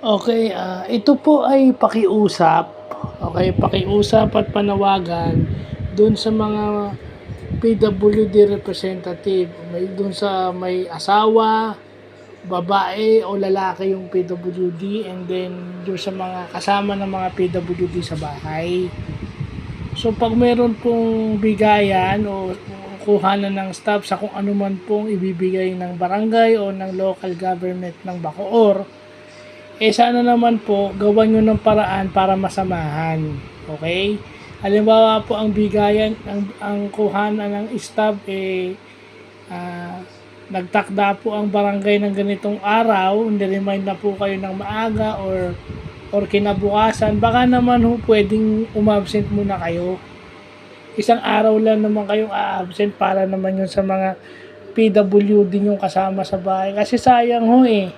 Okay, ah, ito po ay pakiusap. Okay, pakiusap at panawagan doon sa mga PWD representative. May doon sa may asawa, babae o lalaki yung PWD and then doon sa mga kasama ng mga PWD sa bahay. So pag meron pong bigayan o kuhanan ng staff sa kung ano man pong ibibigay ng barangay o ng local government ng Bacoor, eh sana naman po gawan nyo ng paraan para masamahan. Okay? Halimbawa po ang bigayan, ang, ang kuhanan ng staff eh ah, nagtakda po ang barangay ng ganitong araw, niremind na po kayo ng maaga or or kinabukasan, baka naman ho pwedeng umabsent muna kayo. Isang araw lang naman kayong a-absent para naman yun sa mga PWD yung kasama sa bahay. Kasi sayang ho eh.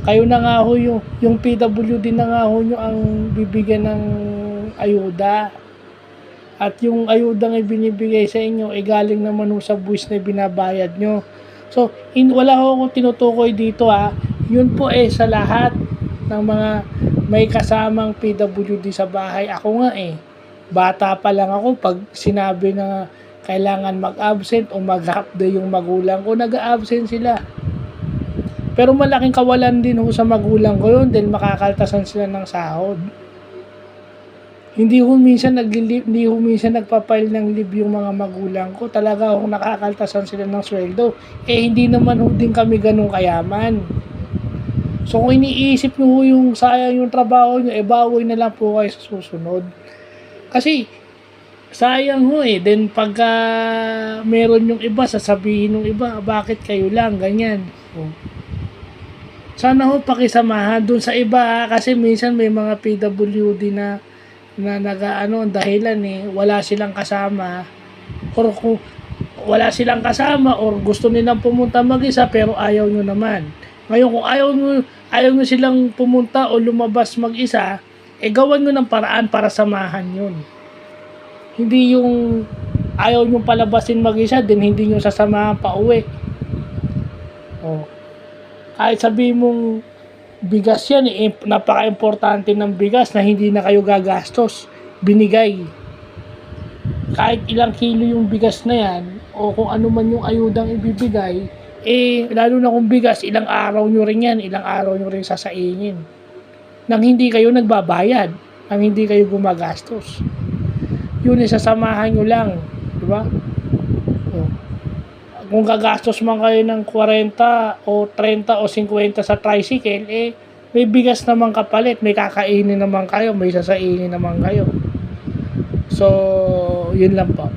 Kayo na nga ho yung, yung PWD na nga ho nyo ang bibigyan ng ayuda. At yung ayudang ibinibigay sa inyo, eh galing naman sa buwis na binabayad nyo. So, in, wala ho akong tinutukoy dito ha. Yun po eh sa lahat ng mga may kasamang PWD sa bahay. Ako nga eh, bata pa lang ako pag sinabi na kailangan mag-absent o mag-half day yung magulang ko, nag-absent sila. Pero malaking kawalan din ho sa magulang ko yun dahil makakaltasan sila ng sahod. Hindi ho minsan naglilip, hindi ho minsan nagpapail ng leave yung mga magulang ko. Talaga ho nakakaltasan sila ng sweldo. Eh hindi naman ho din kami ganun kayaman. So kung iniisip nyo ho yung sayang yung trabaho nyo, eh bawi na lang po kayo sa susunod. Kasi sayang ho eh. Then pagka meron yung iba, sasabihin ng iba, bakit kayo lang, ganyan. Oh. Sana ho pakisamahan dun sa iba ah, kasi minsan may mga PWD na na nagaano ang dahilan eh wala silang kasama or kung wala silang kasama or gusto nilang pumunta mag-isa pero ayaw nyo naman. Ngayon kung ayaw nyo, ayaw nyo silang pumunta o lumabas mag-isa, eh gawan nyo ng paraan para samahan yun. Hindi yung ayaw nyo palabasin mag-isa, din hindi nyo sasamahan pa uwi. Oh. Kahit sabihin mong bigas yan, eh, napaka-importante ng bigas na hindi na kayo gagastos. Binigay. Kahit ilang kilo yung bigas na yan, o kung ano man yung ayudang ibibigay, eh, lalo na kung bigas, ilang araw nyo rin yan, ilang araw nyo rin sasaingin. Nang hindi kayo nagbabayad, nang hindi kayo gumagastos. Yun, isasamahan nyo lang. Di ba? Oh. Kung gagastos man kayo ng 40 o 30 o 50 sa tricycle, eh, may bigas naman kapalit, may kakainin naman kayo, may sasaingin naman kayo. So, yun lang po.